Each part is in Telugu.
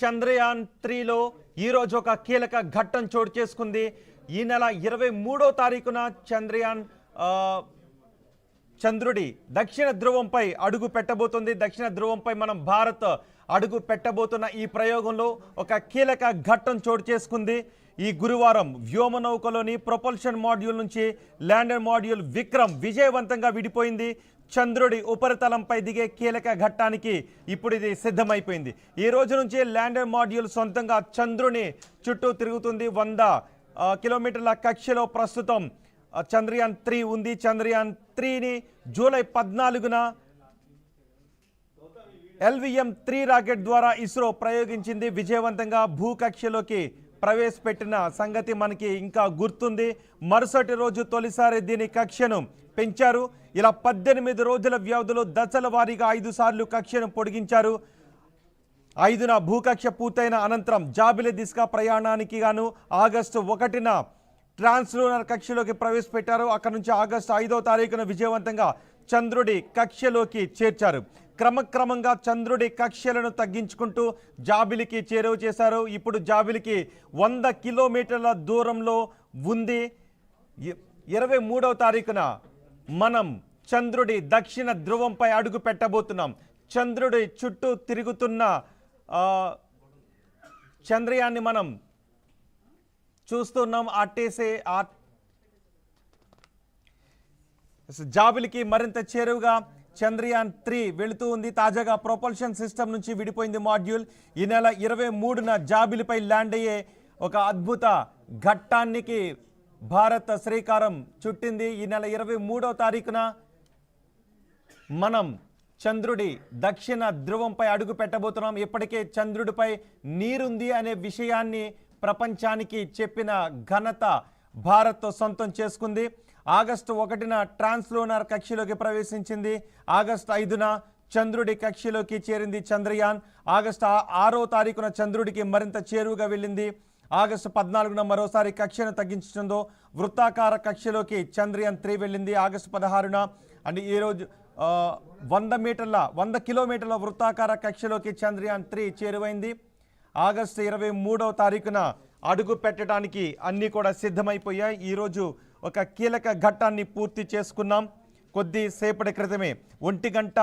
చంద్రయాన్ త్రీలో ఈరోజు ఒక కీలక ఘట్టం చోటు చేసుకుంది. ఈ నెల ఇరవై మూడో తారీఖున చంద్రయాన్ చంద్రుడి దక్షిణ ధ్రువంపై అడుగు పెట్టబోతుంది. దక్షిణ ధ్రువంపై మనం భారత్ అడుగు పెట్టబోతున్న ఈ ప్రయోగంలో ఒక కీలక ఘట్టం చోటు చేసుకుంది. ఈ గురువారం వ్యోమనౌకలోని ప్రొపల్షన్ మాడ్యూల్ నుంచి ల్యాండర్ మాడ్యూల్ విక్రమ్ విజయవంతంగా విడిపోయింది. చంద్రుడి ఉపరితలంపై దిగే కీలక ఘట్టానికి ఇప్పుడు ఇది సిద్ధమైపోయింది. ఈ రోజు నుంచి ల్యాండర్ మాడ్యూల్ సొంతంగా చంద్రుని చుట్టూ తిరుగుతుంది. వంద కిలోమీటర్ల కక్షలో ప్రస్తుతం చంద్రయాన్ త్రీ ఉంది. చంద్రయాన్ త్రీని జూలై పద్నాలుగున ఎల్విఎం త్రీ రాకెట్ ద్వారా ఇస్రో ప్రయోగించింది. విజయవంతంగా భూకక్షలోకి ప్రవేశపెట్టిన సంగతి మనకి ఇంకా గుర్తుంది. మరుసటి రోజు తొలిసారి దీని కక్షను పెంచారు. ఇలా పద్దెనిమిది రోజుల వ్యవధిలో దశల వారీగా ఐదు సార్లు కక్షను పొడిగించారు. ఐదున భూకక్ష పూర్తయిన అనంతరం జాబిలి దిశగా ప్రయాణానికి గాను ఆగస్టు ఒకటిన ట్రాన్స్లూనర్ కక్షలోకి ప్రవేశపెట్టారు. అక్కడ నుంచి ఆగస్టు ఐదో తారీఖున విజయవంతంగా చంద్రుడి కక్షలోకి చేర్చారు. క్రమక్రమంగా చంద్రుడి కక్ష్యలను తగ్గించుకుంటూ జాబిలికి చేరువ చేశారు. ఇప్పుడు జాబిలికి వంద కిలోమీటర్ల దూరంలో ఉంది. ఇరవై మూడవ తారీఖున మనం చంద్రుడి దక్షిణ ధ్రువంపై అడుగు పెట్టబోతున్నాం. చంద్రుడి చుట్టూ తిరుగుతున్న చంద్రయాన్ని మనం చూస్తున్నాం. అట్టేసే ఆ జాబిలికి మరింత చేరువుగా చంద్రయాన్ త్రీ వెళుతూ ఉంది. తాజాగా ప్రొపల్షన్ సిస్టమ్ నుంచి విడిపోయింది మాడ్యూల్ ఈ నెల ఇరవై మూడున జాబిలిపై ల్యాండ్ అయ్యే ఒక అద్భుత ఘట్టానికి భారత్ శ్రీకారం చుట్టింది. ఈ నెల ఇరవై మూడో తారీఖున మనం చంద్రుడి దక్షిణ ధ్రువంపై అడుగు పెట్టబోతున్నాం. ఇప్పటికే చంద్రుడిపై నీరుంది అనే విషయాన్ని ప్రపంచానికి చెప్పిన ఘనత భారత్ సొంతం చేసుకుంది. ఆగస్టు ఒకటిన ట్రాన్స్లోనార్ కక్షలోకి ప్రవేశించింది. ఆగస్టు ఐదున చంద్రుడి కక్షలోకి చేరింది చంద్రయాన్. ఆగస్టు ఆరో తారీఖున చంద్రుడికి మరింత చేరువుగా వెళ్ళింది. ఆగస్టు పద్నాలుగున మరోసారి కక్షను తగ్గించడంతో వృత్తాకార కక్షలోకి చంద్రయాన్ త్రీ వెళ్ళింది. ఆగస్టు పదహారున అండ్ ఈరోజు వంద మీటర్ల వంద కిలోమీటర్ల వృత్తాకార కక్షలోకి చంద్రయాన్ త్రీ చేరువైంది. ఆగస్టు ఇరవై మూడవ తారీఖున అడుగు పెట్టడానికి అన్నీ కూడా సిద్ధమైపోయాయి. ఈరోజు ఒక కీలక ఘట్టాన్ని పూర్తి చేసుకున్నాం. కొద్దిసేపటి క్రితమే ఒంటి గంట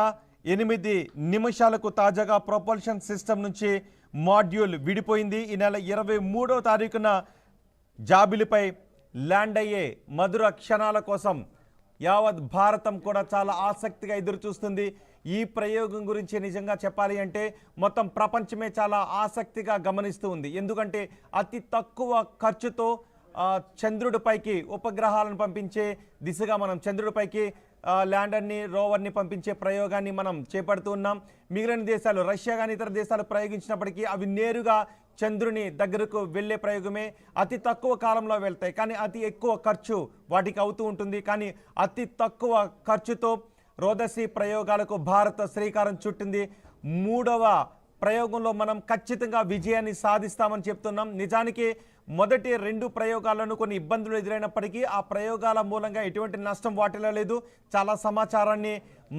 ఎనిమిది నిమిషాలకు తాజాగా ప్రొపల్షన్ సిస్టమ్ నుంచి మాడ్యూల్ విడిపోయింది. ఈ నెల ఇరవై మూడో తారీఖున జాబిలిపై ల్యాండ్ అయ్యే మధుర క్షణాల కోసం యావత్ భారతం కూడా చాలా ఆసక్తిగా ఎదురుచూస్తుంది. ఈ ప్రయోగం గురించి నిజంగా చెప్పాలి అంటే మొత్తం ప్రపంచమే చాలా ఆసక్తిగా గమనిస్తూ ఉంది. ఎందుకంటే అతి తక్కువ ఖర్చుతో చంద్రుడిపైకి ఉపగ్రహాలను పంపించే దిశగా మనం చంద్రుడిపైకి ల్యాండర్ని రోవర్ని పంపించే ప్రయోగాన్ని మనం చేపడుతూ ఉన్నాం. మిగిలిన దేశాలు రష్యా కానీ ఇతర దేశాలు ప్రయోగించినప్పటికీ అవి నేరుగా చంద్రుని దగ్గరకు వెళ్ళే ప్రయోగమే. అతి తక్కువ కాలంలో వెళ్తాయి. కానీ అతి ఎక్కువ ఖర్చు వాటికి అవుతూ ఉంటుంది. కానీ అతి తక్కువ ఖర్చుతో రోదసి ప్రయోగాలకు భారత శ్రీకారం చుట్టింది. మూడవ ప్రయోగంలో మనం ఖచ్చితంగా విజయాన్ని సాధిస్తామని చెప్తున్నాం. నిజానికి మొదటి రెండు ప్రయోగాలను కొన్ని ఇబ్బందులు ఎదురైనప్పటికీ ఆ ప్రయోగాల మూలంగా ఎటువంటి నష్టం వాటిల్లలేదు చాలా సమాచారాన్ని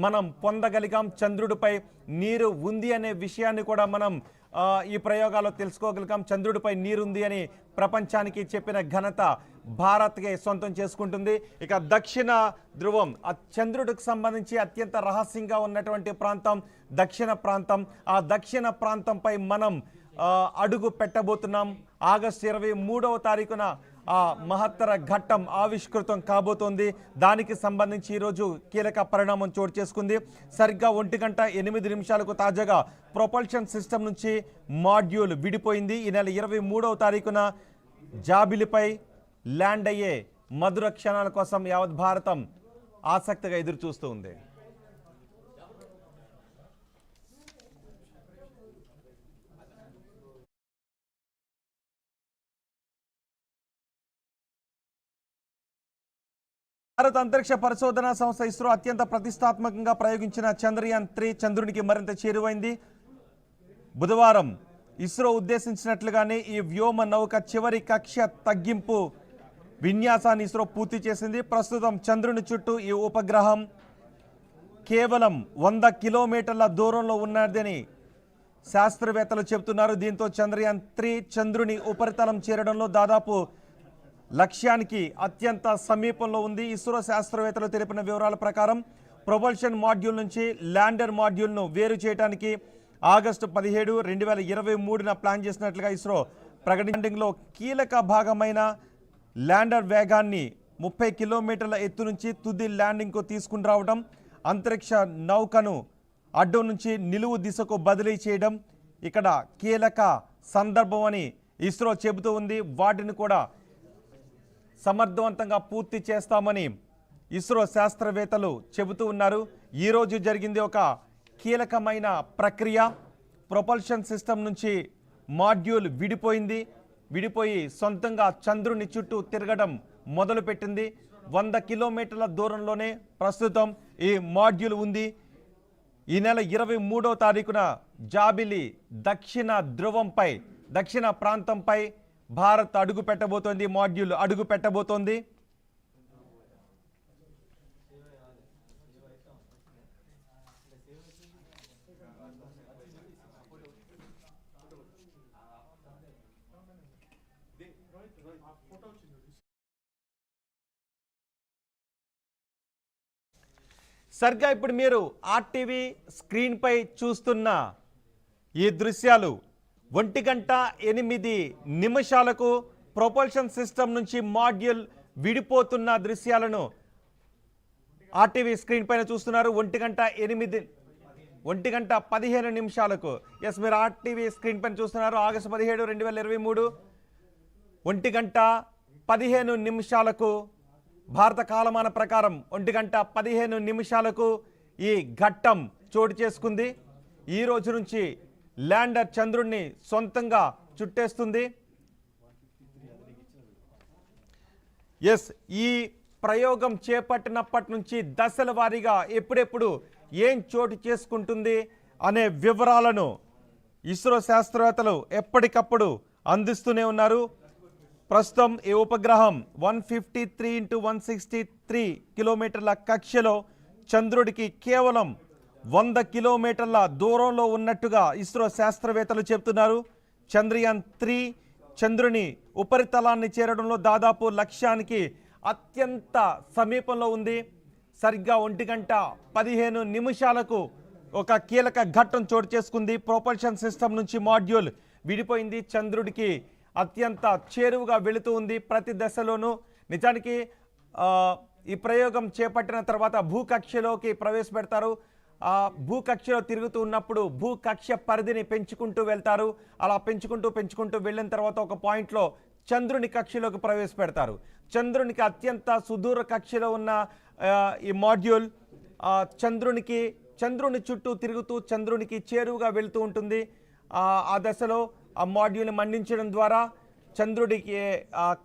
మనం పొందగలిగాం. చంద్రుడిపై నీరు ఉంది అనే విషయాన్ని కూడా మనం ఈ ప్రయోగాల్లో తెలుసుకోగలిగాం. చంద్రుడిపై నీరుంది అని ప్రపంచానికి చెప్పిన ఘనత భారత్కే సొంతం చేసుకుంటుంది. ఇక దక్షిణ ధ్రువం ఆ చంద్రుడికి సంబంధించి అత్యంత రహస్యంగా ఉన్నటువంటి ప్రాంతం దక్షిణ ప్రాంతం. ఆ దక్షిణ ప్రాంతంపై మనం అడుగు పెట్టబోతున్నాం. ఆగస్టు ఇరవై మూడవ తారీఖున ఆ మహత్తర ఘట్టం ఆవిష్కృతం కాబోతోంది. దానికి సంబంధించి ఈరోజు కీలక పరిణామం చోటు చేసుకుంది. సరిగ్గా ఒంటి గంట ఎనిమిది నిమిషాలకు తాజాగా ప్రొపల్షన్ సిస్టమ్ నుంచి మాడ్యూల్ విడిపోయింది. ఈ నెల ఇరవై మూడవ తారీఖున జాబిలిపై ల్యాండ్ అయ్యే మధుర క్షణాల కోసం యావత్ భారతం ఆసక్తిగా ఎదురు చూస్తూ ఉంది. భారత అంతరిక్ష పరిశోధన సంస్థ ఇస్రో అత్యంత ప్రతిష్టాత్మకంగా ప్రయోగించిన చంద్రయాన్ త్రీ చంద్రునికి మరింత చేరువైంది. బుధవారం ఇస్రో ఉద్దేశించినట్లుగానే ఈ వ్యోమ నౌక చివరి కక్ష తగ్గింపు విన్యాసాన్ని ఇస్రో పూర్తి చేసింది. ప్రస్తుతం చంద్రుని చుట్టూ ఈ ఉపగ్రహం కేవలం వంద కిలోమీటర్ల దూరంలో ఉన్నదని శాస్త్రవేత్తలు చెబుతున్నారు. దీంతో చంద్రయాన్ త్రీ చంద్రుని ఉపరితలం చేరడంలో దాదాపు లక్ష్యానికి అత్యంత సమీపంలో ఉంది. ఇస్రో శాస్త్రవేత్తలు తెలిపిన వివరాల ప్రకారం ప్రొపల్షన్ మాడ్యూల్ నుంచి ల్యాండర్ మాడ్యూల్ను వేరు చేయడానికి ఆగస్టు పదిహేడు రెండు వేల ఇరవై మూడున ప్లాన్ చేసినట్లుగా ఇస్రో ప్రకటించడంలో కీలక భాగమైన ల్యాండర్ వేగాన్ని ముప్పై కిలోమీటర్ల ఎత్తు నుంచి తుది ల్యాండింగ్కు తీసుకుని రావడం అంతరిక్ష నౌకను అడ్డం నుంచి నిలువు దిశకు బదిలీ చేయడం ఇక్కడ కీలక సందర్భం అని ఇస్రో చెబుతూ ఉంది. వాటిని కూడా సమర్థవంతంగా పూర్తి చేస్తామని ఇస్రో శాస్త్రవేత్తలు చెబుతూ ఉన్నారు. ఈరోజు జరిగింది ఒక కీలకమైన ప్రక్రియ. ప్రొపల్షన్ సిస్టమ్ నుంచి మాడ్యూల్ విడిపోయింది. విడిపోయి సొంతంగా చంద్రుని చుట్టూ తిరగడం మొదలుపెట్టింది. వంద కిలోమీటర్ల దూరంలోనే ప్రస్తుతం ఈ మాడ్యూల్ ఉంది. ఈ నెల ఇరవై మూడో తారీఖున జాబిలి దక్షిణ ధ్రువంపై దక్షిణ ప్రాంతంపై భారత్ అడుగు పెట్టబోతోంది మాడ్యూల్ అడుగు పెట్టబోతోంది. సరిగ్గా ఇప్పుడు మీరు ఆర్టీవీ స్క్రీన్పై చూస్తున్న ఈ దృశ్యాలు ఒంటి గంట ఎనిమిది నిమిషాలకు ప్రొపల్షన్ సిస్టమ్ నుంచి మాడ్యూల్ విడిపోతున్న దృశ్యాలను ఆర్టీవీ స్క్రీన్ పైన చూస్తున్నారు. ఒంటి గంట ఎనిమిది ఒంటి గంట పదిహేను నిమిషాలకు. ఎస్ మీరు ఆర్టీవీ స్క్రీన్ పైన చూస్తున్నారు. ఆగస్టు పదిహేడు రెండు వేల ఇరవై మూడు. ఒంటి గంట పదిహేను నిమిషాలకు భారత కాలమాన ప్రకారం ఒంటి గంట పదిహేను నిమిషాలకు ఈ ఘట్టం చోటు చేసుకుంది. ఈ రోజు నుంచి ల్యాండర్ చంద్రుణ్ణి సొంతంగా చుట్టేస్తుంది. ఎస్ ఈ ప్రయోగం చేపట్టినప్పటి నుంచి దశల వారీగా ఎప్పుడెప్పుడు ఏం చోటు చేసుకుంటుంది అనే వివరాలను ఇస్రో శాస్త్రవేత్తలు ఎప్పటికప్పుడు అందిస్తూనే ఉన్నారు. ప్రస్తుతం ఈ ఉపగ్రహం one fifty three into one sixty three కిలోమీటర్ల కక్షలో చంద్రుడికి కేవలం వంద కిలోమీటర్ల దూరంలో ఉన్నట్టుగా ఇస్రో శాస్త్రవేత్తలు చెబుతున్నారు. చంద్రయాన్ త్రీ చంద్రుని ఉపరితలాన్ని చేరడంలో దాదాపు లక్ష్యానికి అత్యంత సమీపంలో ఉంది. సరిగ్గా ఒంటి గంట పదిహేను నిమిషాలకు ఒక కీలక ఘట్టం చోటు చేసుకుంది. ప్రొపల్షన్ సిస్టమ్ నుంచి మాడ్యూల్ విడిపోయింది. చంద్రుడికి అత్యంత చేరువుగా వెళుతూ ఉంది ప్రతి దశలోనూ. నిజానికి ఈ ప్రయోగం చేపట్టిన తర్వాత భూకక్షలోకి ప్రవేశపెడతారు. భూకక్షలో తిరుగుతూ ఉన్నప్పుడు భూకక్ష పరిధిని పెంచుకుంటూ వెళ్తారు. అలా పెంచుకుంటూ పెంచుకుంటూ వెళ్ళిన తర్వాత ఒక పాయింట్లో చంద్రుని కక్షలోకి ప్రవేశపెడతారు. చంద్రునికి అత్యంత సుదూర కక్షలో ఉన్న ఈ మాడ్యూల్ చంద్రునికి చంద్రుని చుట్టూ తిరుగుతూ చంద్రునికి చేరువుగా వెళుతూ ఉంటుంది. ఆ దశలో ఆ మాడ్యూల్ని మండించడం ద్వారా చంద్రుడికి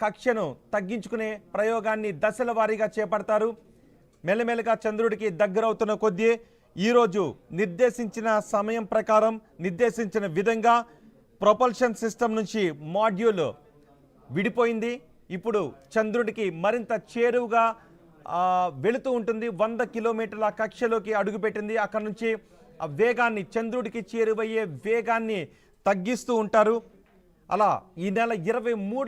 కక్షను తగ్గించుకునే ప్రయోగాన్ని దశల వారీగా చేపడతారు. మెల్లమెల్లగా చంద్రుడికి దగ్గరవుతున్న కొద్దీ ఈరోజు నిర్దేశించిన సమయం ప్రకారం నిర్దేశించిన విధంగా ప్రొపల్షన్ సిస్టమ్ నుంచి మాడ్యూల్ విడిపోయింది. ఇప్పుడు చంద్రుడికి మరింత చేరువుగా వెళుతూ ఉంటుంది. వంద కిలోమీటర్ల కక్షలోకి అడుగుపెట్టింది. అక్కడ నుంచి ఆ వేగాన్ని చంద్రుడికి చేరువయ్యే వేగాన్ని తగ్గిస్తూ ఉంటారు. అలా ఈ నెల ఇరవై